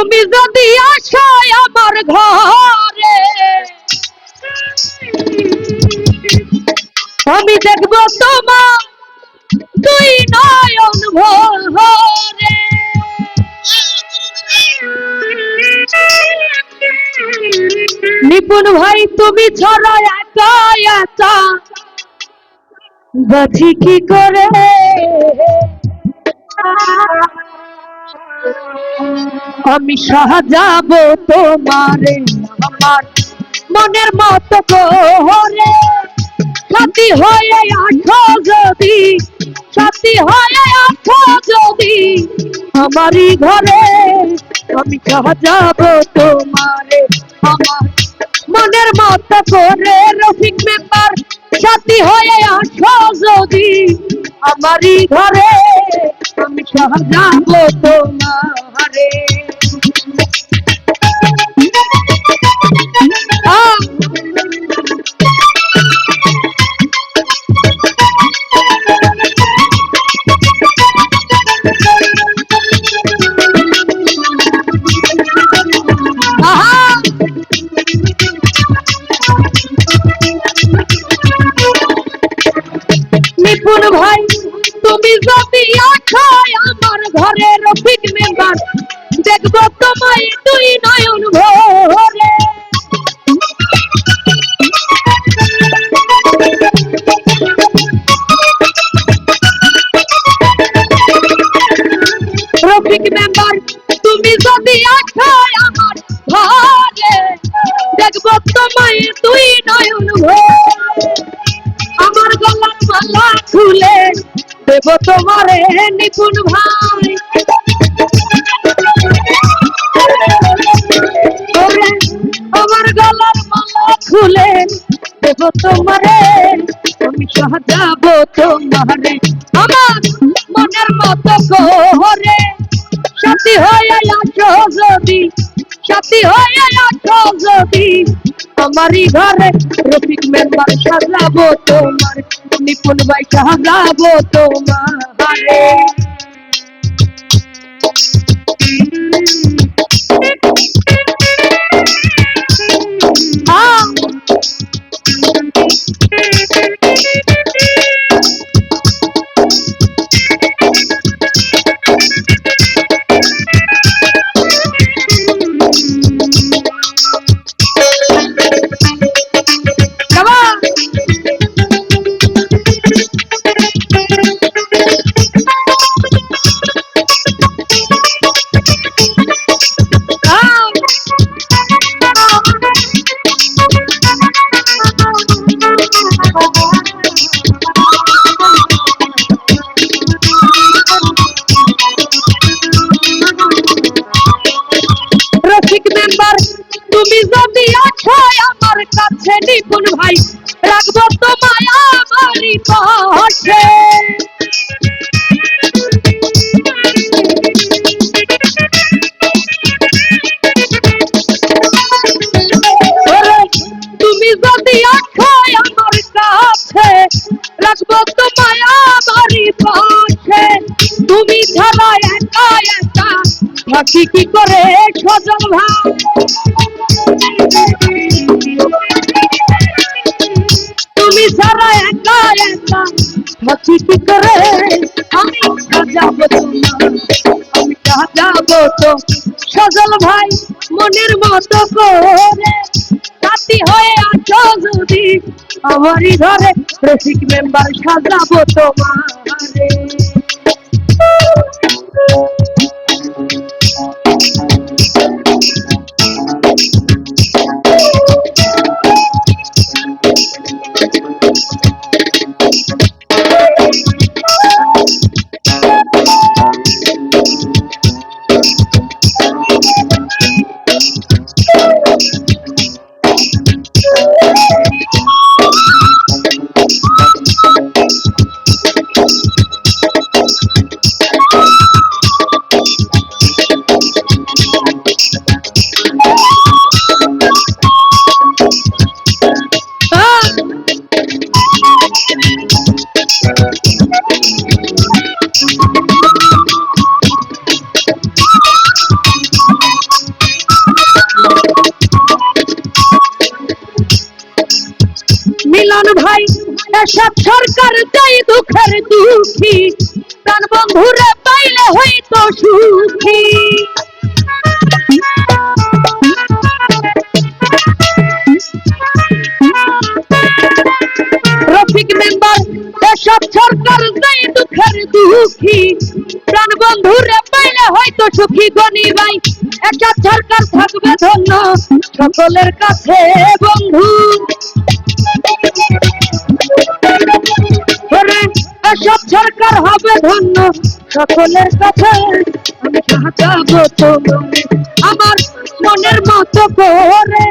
তুমি যদি আসো আমার ঘরে, আমি দেখব তোমার দুই নয়ন ভরে নিপুণ ভাই, তুমি ছড়া একা একা কি করে? আমি সাজাবো তোমারে আমার মনের মতো করে সাথী হয়ে আঠো যদি, সাথী হয়ে আঠো যদি আমারই ঘরে। আমি সাজাবো তোমারে আমার মনের মতো করে রফিক মেম্বার, সাথী হয়ে আঠো যদি আমারই ঘরে। আমি সাজাবো তোমারে আহ আহা নিপুণ ভাই তুমি যদি আছো আমার ঘরে রফিক মেম্বার। দেখব তোমায় দুই নয়ন ভরে। রফিক মেম্বার, তুমি যদি আছো আমার ঘরে, দেখব তোমায় দুই নয়ন ভরে। আমার গলার মালা খুলে দেব তোমারে নিপুণ ভাই আমার গলার মালা খুলে দেব তোমারে আমি সাজাবো তোমারে আমার মনের মতো করে সাথী হয়ে আছো যদি সাথী হয়ে আছো যদি আমারই ঘরে রফিক মেম্বার সাজাবো তোমার নিপুণ ভাই সাজাবো তোমারে থাকি কি করে সজল ভাই তুমি ছাড়া একা একা থাকি কি করে? আমি সাজাবো আমি সাজাবো তো সজল ভাই, মনের মতো করে সাথী হয়ে আছো যদি আমারই ঘরে। রসিক মেম্বার সাজাবো তোমারে। নয়ন ভাই, এসব সরকার দেয় দুঃখের দুঃখী। প্রাণ বন্ধুরে পাইলে হইতো সুখী। রফিক সরকার দেয় দুঃখের দুঃখী। প্রাণ বন্ধুরে পাইলে হয়তো সুখী গনি ভাই। এসব সরকার থাকবে ধন্য সকলের কাছে বন্ধু। সরকার হবে ধন্য। সকলের কাছে আমি সাজাবো তোমায়। আমার মনের মতো করে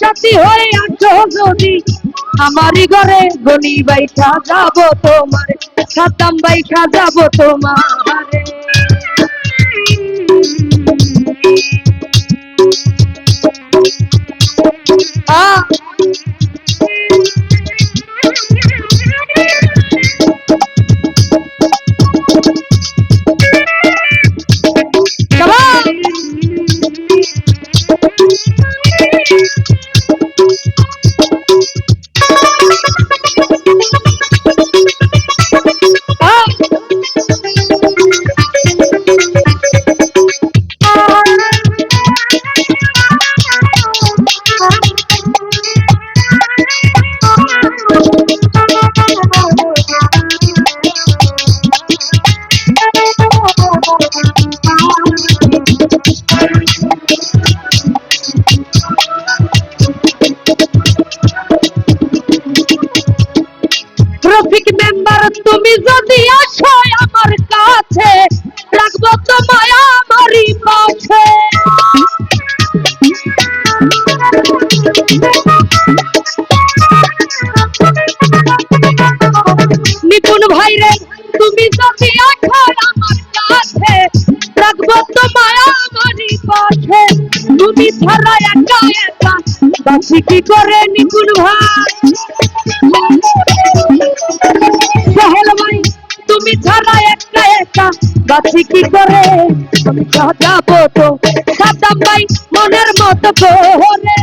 সাথী হয়ে আছো যদি আমারই ঘরে গনি বাই সাজাবো তোমার সাতাম বাই সাজাবো তোমারে তুমি যদি আসো আমার কাছে, রাখব তোমায় আমারই পাশে নিপুণ ভাই রে তুমি যদি আসো আমার কাছে, রাখব তোমায় আমারই পাশে তুমি ছাড়া একা একা, বাঁচি কি করে নিপুণ ভাই? বাঁচি কি করে? আমি সাজাবো তো সাদাম ভাই মনের মতো করে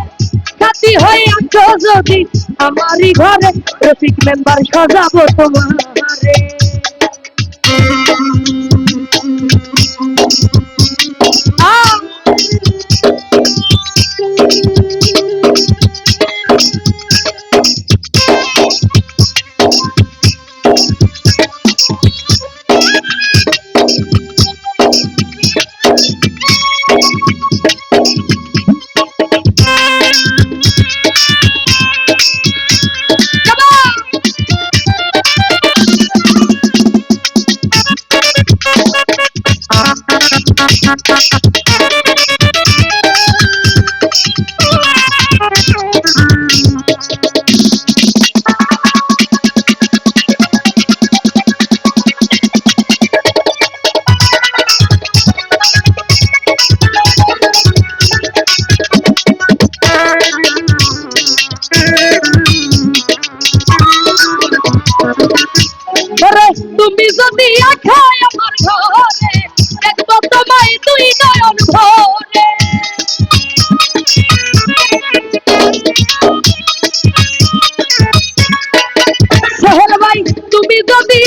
সাথী হয়ে আছো যদি আমারই ঘরে, রসিক মেম্বার সাজাবো তোমারে।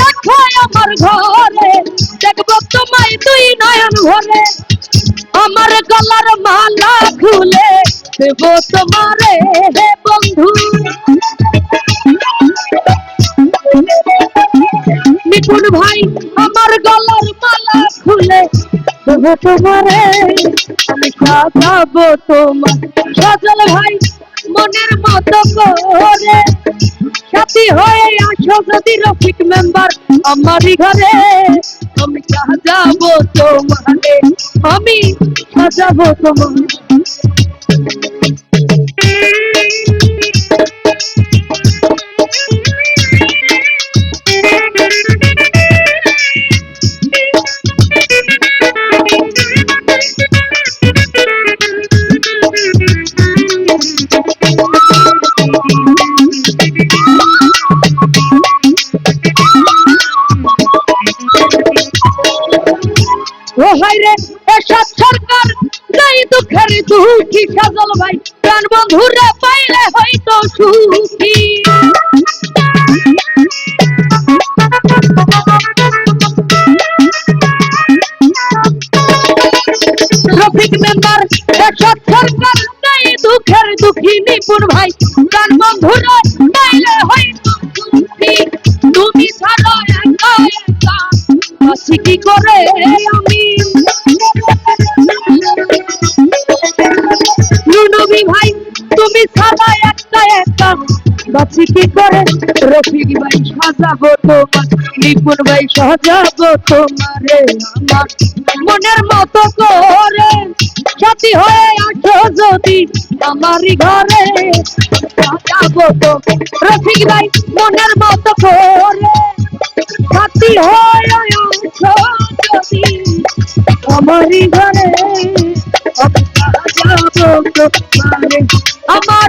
যদি আমার ঘরে, দেখব তোমায় তুই নয়ন ভরে। আমার গলার মালা খুলে দেবো তোমারে হে বন্ধু। নিপুণ ভাই, আমার গলার মালা খুলে দেবো তোমারে। সাজাবো তোমার সজল ভাই, মনের মতো করে। সাথী হয়ে আসো যদি রফিক মেম্বার আমারই ঘরে। আমি সাজাবো তোমারে আমি সাজাবো তোমার। এসব সরকার নাই দুঃখের দুঃখী সাজল ভাই। প্রাণ বন্ধুরে পাইলে হয়তো সুখী। আমি? বাঁচি কি করে? রফিক ভাই সাজাবো তোমার, নিপুণ ভাই সাজাবো তোমারে আমার। মনের মতো করে সাথী হয়ে আসো যদি আমারই ঘরে সাজাবো তো রফিক ভাই মনের মতো করে সাথী হয়ে আসো যদি আমারই ঘরে সাজাবো তোমারে আমার